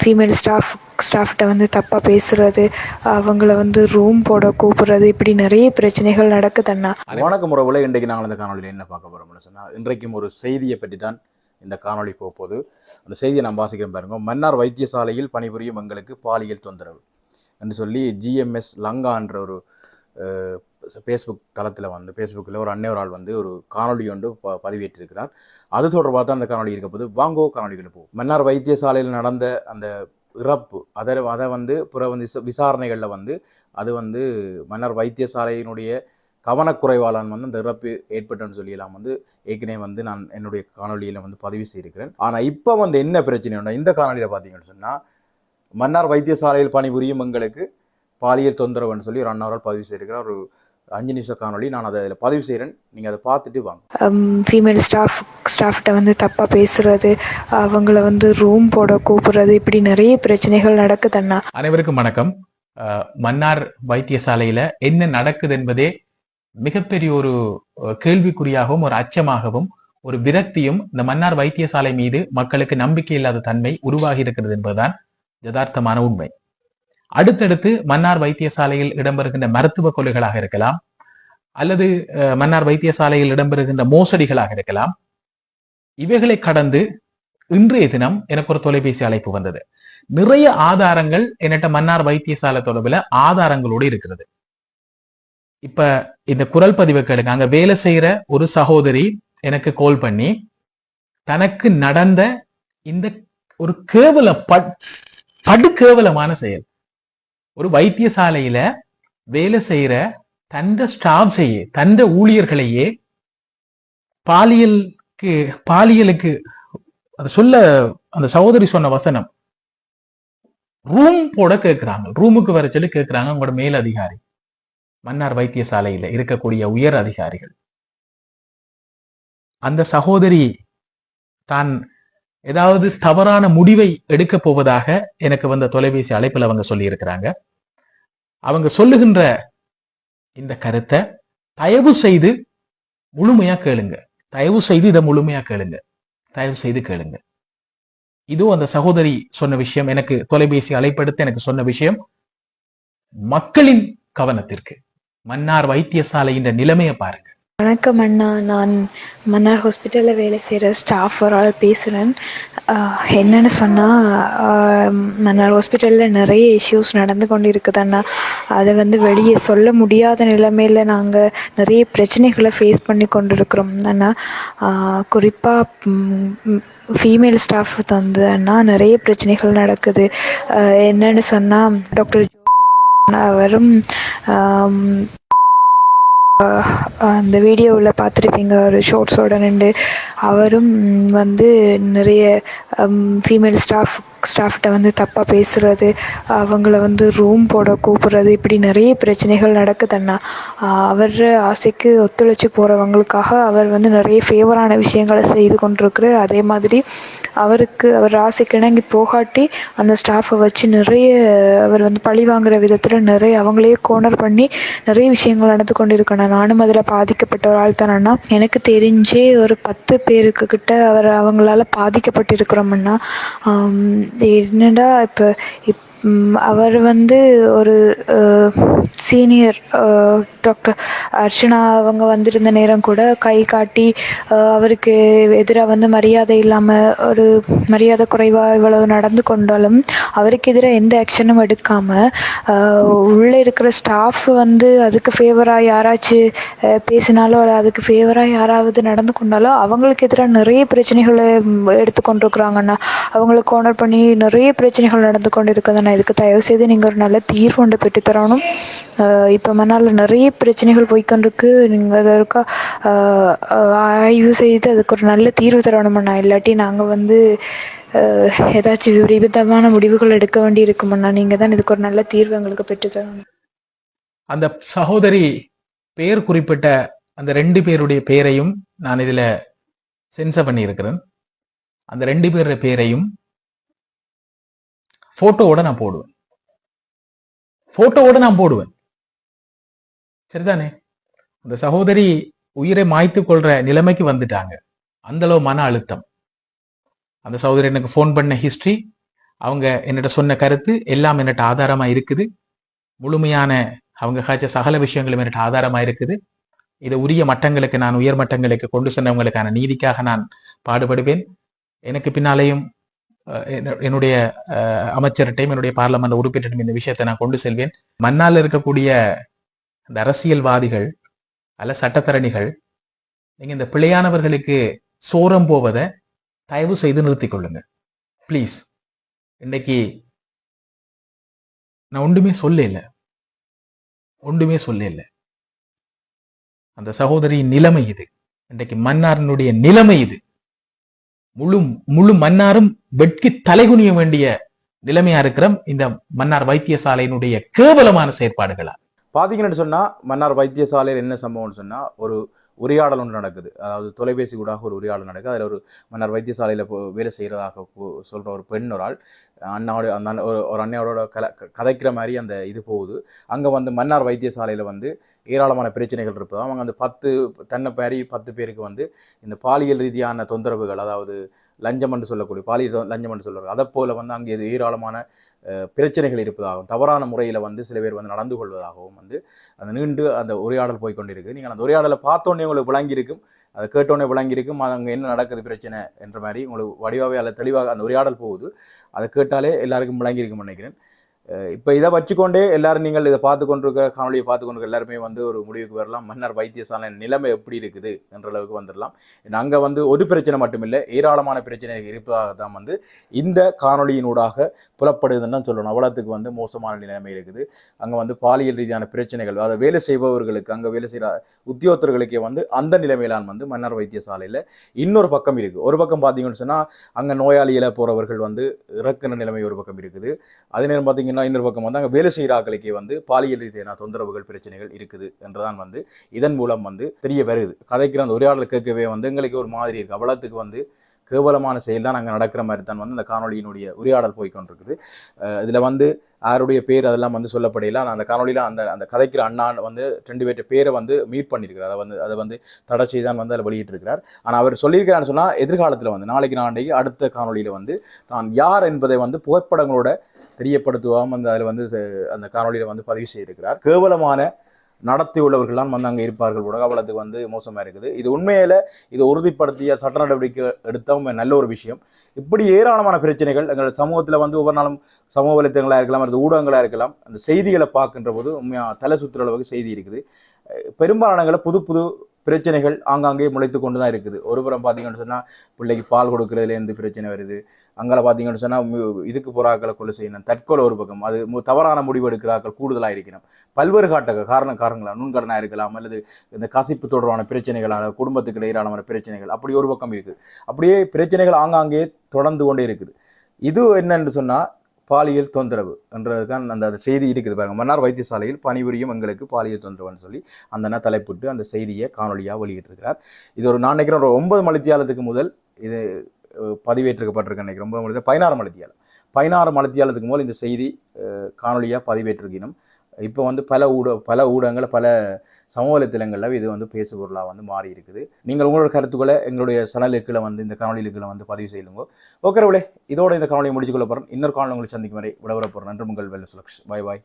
Female staff ஸ்டாஃப்கிட்ட வந்து தப்பாக பேசுறது அவங்கள வந்து ரூம் போட கூப்பிடுறது இப்படி நிறைய பிரச்சனைகள் நடக்குதுன்னா அண்ணா. வணக்கம் உறவுல இன்றைக்கு நாங்கள் இந்த காணொலியில் என்ன பார்க்க போகிறோம்னு சொன்னால் இன்றைக்கும் ஒரு செய்தியை பற்றி தான் இந்த காணொளி போக போகுது. அந்த செய்தியை நான் வாசிக்கிறேன் பாருங்க. மன்னார் வைத்தியசாலையில் பணிபுரியும் எங்களுக்கு பாலியல் தொந்தரவு என்று சொல்லி ஜிஎம்எஸ் லங்கான்ற ஒரு ஃபேஸ்புக் தளத்தில் வந்து ஃபேஸ்புக்கில் ஒரு அன்னை ஒரு ஆள் வந்து ஒரு காணொளி ஒன்று ப பதிவேற்றிருக்கிறார். அது தொடர்பாக தான் அந்த காணொலி இருக்கப்போது வாங்கோ காணொலிகள் போகும் மன்னார் வைத்தியசாலையில் நடந்த அந்த இறப்பு அதை அதை வந்து புற வந்து விசாரணைகளில் வந்து அது வந்து மன்னார் வைத்தியசாலையினுடைய கவனக்குறைவாளான் வந்து அந்த இறப்பு ஏற்பட்டுன்னு சொல்லியெல்லாம் வந்து ஏற்கனவே வந்து நான் என்னுடைய காணொலியில் வந்து பதிவு செய்திருக்கிறேன். ஆனால் இப்போ வந்து என்ன பிரச்சனைன்னா இந்த காணொலியில் பார்த்தீங்கன்னு சொன்னால் மன்னார் வைத்தியசாலையில் பணிபுரியும் எங்களுக்கு பாலியல் தொந்தரவுன்னு சொல்லி ஒரு அண்ணாவரால் பதிவு செய்திருக்கிறார். ஒரு அஞ்சு நிமிஷ காணொளி நான் அதை அதில் பதிவு செய்கிறேன். நீங்கள் அதை பார்த்துட்டு வாங்க. ஃபீமேல் ஸ்டாஃப் ஸ்டாஃப்கிட்ட வந்து தப்பாக பேசுறது அவங்கள வந்து ரூம் போட கூப்பிடுறது இப்படி நிறைய பிரச்சனைகள் நடக்குது அண்ணா. அனைவருக்கும் வணக்கம். மன்னார் வைத்தியசாலையில என்ன நடக்குது என்பதே மிகப்பெரிய ஒரு கேள்விக்குறியாகவும் ஒரு அச்சமாகவும் ஒரு விரக்தியும் இந்த மன்னார் வைத்தியசாலை மீது மக்களுக்கு நம்பிக்கை இல்லாத தன்மை உருவாகி இருக்கிறது என்பதுதான் யதார்த்தமான உண்மை. அடுத்தடுத்து மன்னார் வைத்தியசாலையில் இடம்பெறுகின்ற மருத்துவ கொலைகளாக இருக்கலாம் அல்லது அஹ், மன்னார் வைத்தியசாலையில் இடம்பெறுகின்ற மோசடிகளாக இருக்கலாம். இவைகளை கடந்து இன்றைய தினம் எனக்கு ஒரு தொலைபேசி அழைப்பு வந்தது. நிறைய ஆதாரங்கள் என்னட்ட மன்னார் வைத்தியசாலை தொடர்பில் ஆதாரங்களோடு இருக்கிறது. இப்ப இந்த குரல் பதிவை கேளுங்க. அங்க வேலை செய்யற ஒரு சகோதரி எனக்கு கால் பண்ணி தனக்கு நடந்த இந்த ஒரு கேவல பட்- படு கேவலமான செயல். ஒரு வைத்தியசாலையில வேலை செய்யற தந்த ஸ்டாஃப்ஸையே தந்த ஊழியர்களையே பாலியலுக்கு பாலியலுக்கு அது சொல்ல அந்த சகோதரி சொன்ன வசனம். ரூம் போட கேட்கிறாங்க ரூமுக்கு வர சொல்லி கேட்கிறாங்க உங்களோட மேல் அதிகாரி. மன்னார் வைத்தியசாலையில இருக்கக்கூடிய உயர் அதிகாரிகள். அந்த சகோதரி தான் ஏதாவது தவறான முடிவை எடுக்க போவதாக எனக்கு வந்த தொலைபேசி அழைப்பில் அவங்க சொல்லியிருக்கிறாங்க. அவங்க சொல்லுகின்ற இந்த கருத்தை தயவு செய்து முழுமையா கேளுங்க. தயவு செய்து இதை முழுமையா கேளுங்க. தயவு செய்து கேளுங்க. இதோ அந்த சகோதரி சொன்ன விஷயம் எனக்கு தொலைபேசி அழைப்படுத்த எனக்கு சொன்ன விஷயம் மக்களின் கவனத்திற்கு மன்னார் வைத்தியசாலையின் நிலைமையை பாருங்க. வணக்கம் அண்ணா. நான் மன்னார் ஹாஸ்பிட்டலில் வேலை செய்கிற ஸ்டாஃப் ஒரு ஆள் பேசுகிறேன் என்னன்னு சொன்னால் மன்னார் ஹாஸ்பிட்டலில் நிறைய இஷ்யூஸ் நடந்து கொண்டு இருக்குது அண்ணா. அதை வந்து வெளியே சொல்ல முடியாத நிலைமையில் நாங்கள் நிறைய பிரச்சனைகளை ஃபேஸ் பண்ணி கொண்டு இருக்கிறோம் அண்ணா குறிப்பாக ஃபீமேல் ஸ்டாஃப் தந்து அண்ணா நிறைய பிரச்சனைகள் நடக்குது. என்னென்னு என்னன்னு சொன்னால் டாக்டர் அவரும் அந்த வீடியோவில் பார்த்துருப்பீங்க ஒரு ஷோர்ட்ஸோட நின்று. அவரும் வந்து நிறைய ஃபீமேல் ஸ்டாஃப் ஸ்டாஃப்கிட்ட வந்து தப்பாக பேசுறது அவங்கள வந்து ரூம் போட கூப்பிடுறது இப்படி நிறைய பிரச்சனைகள் நடக்குது அண்ணா. அவர் ஆசைக்கு ஒத்துழைச்சு போகிறவங்களுக்காக அவர் வந்து நிறைய ஃபேவரான விஷயங்களை செய்து கொண்டிருக்கிறார். அதே மாதிரி அவருக்கு அவர் ஆசைக்கு இணங்கி போகாட்டி அந்த ஸ்டாஃபை வச்சு நிறைய அவர் வந்து பழி வாங்குற விதத்தில் நிறைய அவங்களே கோனர் பண்ணி நிறைய விஷயங்கள் நடந்து கொண்டிருக்கணும் நானும் அதில் பாதிக்கப்பட்ட ஒரு ஆள் தானேண்ணா எனக்கு தெரிஞ்சே ஒரு பத்து பேருக்கு கிட்ட அவர் அவங்களால பாதிக்கப்பட்டிருக்கிறோம்னா என்னடா இப்போ இப் அவர் வந்து ஒரு சீனியர் டாக்டர் அர்ச்சனா அவங்க வந்திருந்த நேரம் கூட கை காட்டி அவருக்கு எதிராக வந்து மரியாதை இல்லாமல் ஒரு மரியாதை குறைவாக இவ்வளவு நடந்து கொண்டாலும் அவருக்கு எதிராக எந்த ஆக்ஷனும் எடுக்காமல் உள்ளே இருக்கிற ஸ்டாஃப் வந்து அதுக்கு ஃபேவராக யாராச்சும் பேசினாலோ அதுக்கு ஃபேவராக யாராவது நடந்து கொண்டாலோ அவங்களுக்கு எதிராக நிறைய பிரச்சனைகளை ம், எடுத்து கோனர் பண்ணி நிறைய பிரச்சனைகள் நடந்து கொண்டு இருக்குதுண்ணா இதுக்கு தயவு செய்து நீங்கள் ஒரு நல்ல தீர்வு ஒன்று பெற்றுத்தரணும் இப்போ மணால நிறைய பிரச்சனைகள் போய்க்கொண்டிருக்கு. நீங்கள் அதற்கா ஆய்வு செய்து அதுக்கு ஒரு நல்ல தீர்வு தரணுமண்ணா இல்லாட்டி நாங்கள் வந்து ஏதாச்சும் விபரீதமான முடிவுகள் எடுக்க வேண்டி இருக்குமண்ணா நீங்கள் தான் இதுக்கு ஒரு நல்ல தீர்வு எங்களுக்கு பெற்றுத்தரணும் அந்த சகோதரி பெயர் குறிப்பிட்ட அந்த ரெண்டு பேருடைய பெயரையும் நான் இதில் சென்சர் பண்ணியிருக்கிறேன். அந்த ரெண்டு பேருடைய பெயரையும் போட்டோவோட நான் போடுவேன். போட்டோவோட நான் போடுவேன். சரிதானே? அந்த சகோதரி உயிரை மாய்த்து கொள்ற நிலைமைக்கு வந்துட்டாங்க. அந்த அளவு மன அழுத்தம். அந்த சகோதரி எனக்கு ஃபோன் பண்ண ஹிஸ்டரி அவங்க என்னிட்ட சொன்ன கருத்து எல்லாம் என்னட்ட ஆதாரமா இருக்குது. முழுமையான அவங்க காய்ச்ச சகல விஷயங்களும் என்னட்ட ஆதாரமா இருக்குது. இதை உரிய மட்டங்களுக்கு நான் உயர் மட்டங்களுக்கு கொண்டு சென்றவங்களுக்கான நீதிக்காக நான் பாடுபடுவேன். எனக்கு பின்னாலேயும் என்ன- என்னுடைய அமைச்சர்கிட்டையும் என்னுடைய பார்லமெண்ட் உறுப்பினரிடம் இந்த விஷயத்தை நான் கொண்டு செல்வேன். மன்னால் இருக்கக்கூடிய இந்த அரசியல்வாதிகள் அல்ல சட்டத்தரணிகள் நீங்கள் இந்த பிழையானவர்களுக்கு சோரம் போவதை தயவு செய்து நிறுத்திக் கொள்ளுங்க. ப்ளீஸ் இன்னைக்கு நான் ஒன்றுமே சொல்ல இல்லை ஒன்றுமே சொல்ல இல்லை அந்த சகோதரியின் நிலைமை இது. இன்றைக்கு மன்னாரினுடைய நிலைமை இது. முழு முழு மன்னாரும் வெட்கி தலைகுனிய வேண்டிய நிலைமையா இருக்கிற இந்த மன்னார் வைத்தியசாலையினுடைய கேவலமான செயற்பாடுகளா? பார்த்தீங்கன்னு சொன்னால் மன்னார் வைத்தியசாலையில் என்ன சம்பவம்னு சொன்னால் ஒரு உரையாடல் ஒன்று நடக்குது. அதாவது தொலைபேசி கூடாக ஒரு உரையாடல் நடக்குது. அதில் ஒரு மன்னார் வைத்தியசாலையில் வேலை செய்கிறதாக சொல்கிற ஒரு பெண் ஒரு ஆள் அண்ணாவோட அந்த ஒரு ஒரு அண்ணையோட கல க- கதைக்கிற மாதிரி அந்த இது போகுது. அங்கே வந்து மன்னார் வைத்தியசாலையில் வந்து ஏராளமான பிரச்சனைகள் இருப்பதாம் அவங்க அந்த பத்து தன்னை பேரி பத்து பேருக்கு வந்து இந்த பாலியல் ரீதியான தொந்தரவுகள் அதாவது லஞ்சம் என்று சொல்லக்கூடிய பாலியல் லஞ்சம் என்று சொல்கிறாங்க அதை போல வந்து அங்கே இது ஏராளமான பிரச்சனைகள் இருப்பதாகவும் தவறான முறையில் வந்து சில பேர் வந்து நடந்து கொள்வதாகவும் வந்து அந்த நீண்டு அந்த உரையாடல் போய் கொண்டிருக்கு. நீங்கள் அந்த உரையாடலை பார்த்தோன்னே உங்களுக்கு விளங்கியிருக்கும். அதை கேட்டோன்னே விளங்கியிருக்கும். அது அங்கே என்ன நடக்குது பிரச்சனை என்ற மாதிரி உங்களுக்கு வடிவாகவே அல்ல தெளிவாக அந்த உரையாடல் போகுது. அதை கேட்டாலே எல்லாருக்கும் விளங்கியிருக்கும்னு நினைக்கிறேன். இப்போ இதை வச்சுக்கொண்டே எல்லாரும் நீங்கள் இதை பார்த்து கொண்டிருக்க காணொலியை பார்த்து கொண்டு எல்லாருமே வந்து ஒரு முடிவுக்கு வரலாம். மன்னர் வைத்தியசாலை நிலைமை எப்படி இருக்குது என்ற அளவுக்கு வந்துடலாம். அங்கே வந்து ஒரு பிரச்சனை மட்டுமில்லை ஏராளமான பிரச்சனைகள் இருப்பதாக தான் வந்து இந்த காணொளியினூடாக புலப்படுதுன்னு தான் சொல்லணும். அவ்வளோத்துக்கு வந்து மோசமான நிலைமை இருக்குது. அங்கே வந்து பாலியல் ரீதியான பிரச்சனைகள் அதாவது வேலை செய்பவர்களுக்கு அங்கே வேலை செய்கிற உத்தியோகத்தர்களுக்கே வந்து அந்த நிலைமையிலான் வந்து மன்னர் வைத்தியசாலையில் இன்னொரு பக்கம் இருக்குது ஒரு பக்கம் பார்த்தீங்கன்னு சொன்னால் அங்கே நோயாளியில் போகிறவர்கள் வந்து இறக்குன நிலைமை ஒரு பக்கம் இருக்குது. அதே நேரம் பார்த்தீங்கன்னா இன்னொரு பக்கம் வந்து அங்கே வேலை செய்கிற ஆட்களுக்கே வந்து பாலியல் ரீதியான தொந்தரவுகள் பிரச்சனைகள் இருக்குது என்றுதான் வந்து இதன் மூலம் வந்து தெரிய வருது. கதைக்கிற அந்த உரையாடல் கேட்கவே வந்து எங்களுக்கு ஒரு மாதிரி இருக்குது அவ்வளோத்துக்கு வந்து கேவலமான செயல் தான் அங்கே நடக்கிற மாதிரி தான் வந்து அந்த காணொலியினுடைய உரையாடல் போய்கொண்டிருக்குது இதில் வந்து யாருடைய பேர் அதெல்லாம் வந்து சொல்லப்படையில. நான் அந்த காணொலியில் அந்த அந்த கதைக்கிற அண்ணா வந்து ரெண்டு பேர்ட்ட பேரை வந்து மீட் பண்ணியிருக்கிறார். அதை வந்து அதை வந்து தடை செய்து தான் வந்து அதில் வெளியிட்டிருக்கிறார். ஆனால் அவர் சொல்லியிருக்கிறான்னு சொன்னால் எதிர்காலத்தில் வந்து நாளைக்கு நாளைக்கு அடுத்த காணொளியில் வந்து தான் யார் என்பதை வந்து புகைப்படங்களோட தெரியப்படுத்துவாம அந்த அதில் வந்து அந்த காணொலியில் வந்து பதிவு செய்திருக்கிறார். கேவலமான நடத்தி உள்ளவர்கள்லாம் வந்து அங்கே இருப்பார்கள். கூட வந்து மோசமாக இருக்குது. இது உண்மையில் இதை உறுதிப்படுத்திய சட்ட நடவடிக்கை எடுத்தவங்க நல்ல ஒரு விஷயம். இப்படி ஏராளமான பிரச்சனைகள் எங்கள் சமூகத்தில் வந்து ஒவ்வொரு நாளும் சமூக வலைத்தளங்களாக இருக்கலாம் அல்லது ஊடகங்களாக இருக்கலாம் அந்த செய்திகளை பார்க்கின்ற போது உண்மையாக தலை சுற்றுற அளவுக்கு செய்தி இருக்குது. பெரும்பாலானங்களை புது புது பிரச்சனைகள் ஆங்காங்கே முளைத்து கொண்டு தான் இருக்குது. ஒரு புறம் பார்த்தீங்கன்னு சொன்னால் பிள்ளைக்கு பால் கொடுக்குறதுலேருந்து பிரச்சனை வருது. அங்கே பார்த்தீங்கன்னு சொன்னால் இதுக்கு புறாக்களை கொலை செய்யணும். தற்கொலை ஒரு பக்கம். அது மு- தவறான முடிவு எடுக்கிறாக்கள் கூடுதலாக இருக்கணும் பல்வேறு காட்ட காரண காரணங்களாக நுண்கடனாக இருக்கலாம் அல்லது இந்த கசிப்பு தொடர்பான பிரச்சனைகளால் குடும்பத்துக்கு இடையிலான பிரச்சனைகள் அப்படி ஒரு பக்கம் இருக்குது. அப்படியே பிரச்சனைகள் ஆங்காங்கே தொடர்ந்து கொண்டே இருக்குது. இது என்னன்னு சொன்னால் பாலியல் தொந்தரவு என்றதுதான் அந்த அந்த செய்தி இருக்குது பாருங்க. மன்னார் வைத்தியசாலையில் பணிபுரியும் எங்களுக்கு பாலியல் தொந்தரவுன்னு சொல்லி அந்த அண்ணா தலைப்பிட்டு அந்த செய்தியை காணொலியாக வெளியிட்டிருக்கிறார். இது ஒரு நான் நினைக்கிறேன் ஒரு ஒன்பது மலித்தியாலத்துக்கு முதல் இது பதிவேற்றுக்கப்பட்டிருக்கேன் நினைக்கிறேன். ஒன்பது மலித்தியால் பதினாறு மலித்தியாலம். பதினாறு மலித்தியாலத்துக்கு முதல் இந்த செய்தி காணொலியாக பதிவேற்றிருக்கணும் இப்போ வந்து பல ஊட பல ஊடகங்கள் பல சமூக வலைத்தளங்களில் இது வந்து பேசு பொருளாக வந்து மாறி இருக்குது. நீங்கள் உங்களோட கருத்துக்களை எங்களுடைய சனலுக்கில் வந்து இந்த காணொலிகளை வந்து பதிவு செய்யுங்க ஓகே ரவுளே இதோட இந்த காணொலியை முடிச்சுக்கொள்ள போகிறேன் இன்னொரு காணொலி உங்களுக்கு சந்திக்கும் வரை விடவர போகிறேன் நன்றி உங்கள் வெல்ல சுலக்ஷ் பாய் பாய்.